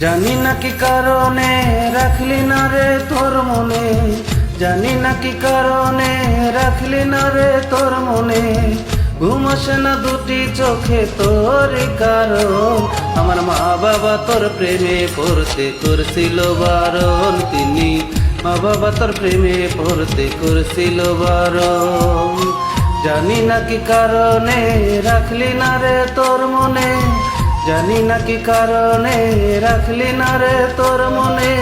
জানি না কি কারণে রাখলি না রে তোর মনে। জানি না কি কারণে রাখলি না রে তোর মনে। ঘুম না দুটি চোখে তোর কারণ। আমার মা বাবা তোর প্রেমে পড়তে করছিল বারণ। তিনি মা বাবা তোর প্রেমে পড়তে করছিল বারণ। জানি না কি কারণে রাখলি না রে তোর মনে। জানি না কি কারণে রাখলি না রে তোর মনে।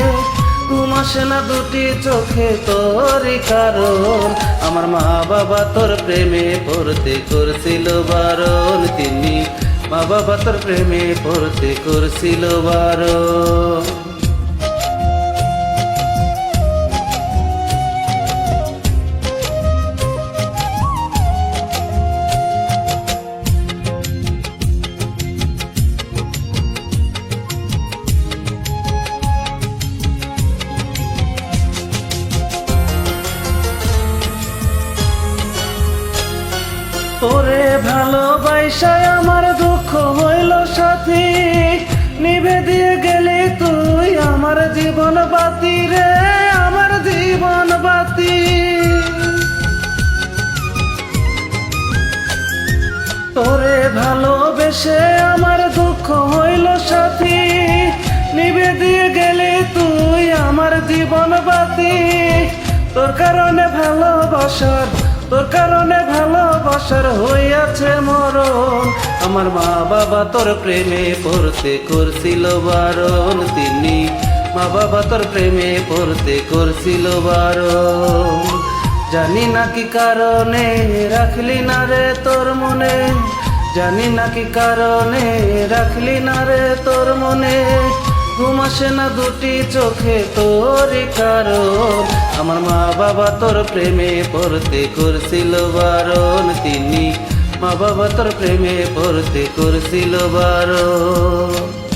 ঘুম না দুটি চোখে তোরই কারণ। আমার মা বাবা তোর প্রেমে পড়তে করছিল বারণ। তিনি মা বাবা তোর প্রেমে পড়তে করছিল বারণ। ভালোবাসায় আমার দুঃখ হইল সাথী। নিভে দিয়ে গেলি তুই আমার জীবন বাতি রে, আমার জীবন বাতি। তোরে ভালোবেসে আমার দুঃখ হইল সাথী। নিভে দিয়ে গেলি তুই আমার জীবন বাতি। তোর কারণে ভালোবাসার তোর কারণে ভালোবাসার হইয়াছে মরণ। আমার মা বাবা তোর প্রেমে পড়তে করছিল বারণ। তিনি মা বাবা তোর প্রেমে পড়তে করছিল বারণ। জানি না কি কারণে রাখলি না রে তোর মনে। জানি না কি কারণে রাখলি না রে তোর মনে। ঘুম না দুটি চোখে তোর কারণ। আমার মা বাবা তোর প্রেমে পড়তে করছিল বারণ। তিনি মা বাবা তোর প্রেমে পড়তে করছিল বারণ।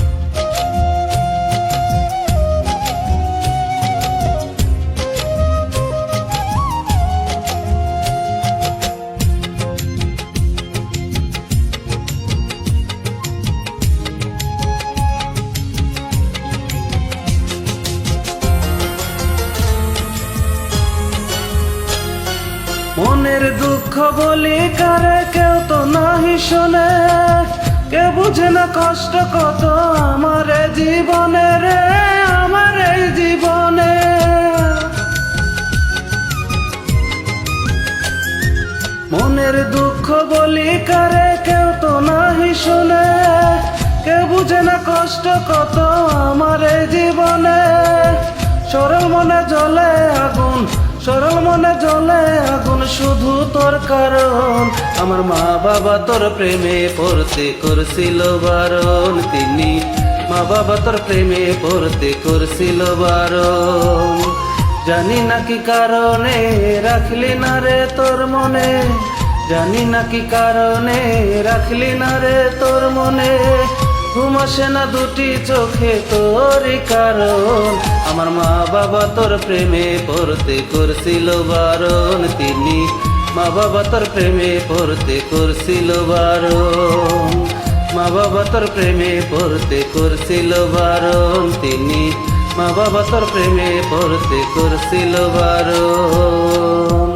মনের দুঃখ বলি কারে কেউ তো নাহি শোনে। কে বুঝে না কষ্ট কত আমার জীবনে রে, আমার এই জীবনে। মনের দুঃখ বলি কারে কেউ তো নাহি শোনে। কে বুঝে না কষ্ট কত আমার জীবনে। সরল মনে জ্বলে আগুন, সরল মনে জ্বলে আগুন। শুধু তোর কারণ। আমার মা বাবা তোর প্রেমে পড়তে করছিল বারণ। তিনি মা বাবা তোর প্রেমে পড়তে করছিল বারণ। জানি না কি কারণে রাখলি না রে তোর মনে। জানি না কি কারণে রাখলি না রে তোর মনে। ঘুম আসে না দুটি চোখে তোরই কারণ। আমার মা বাবা তোর প্রেমে পড়তে করছিল বারণ। তিনি মা বাবা তোর প্রেমে পড়তে করছিল বারণ। মা বাবা তোর প্রেমে পড়তে করছিল বারণ। তিনি মা বাবা তোর প্রেমে পড়তে করছিল বারণ।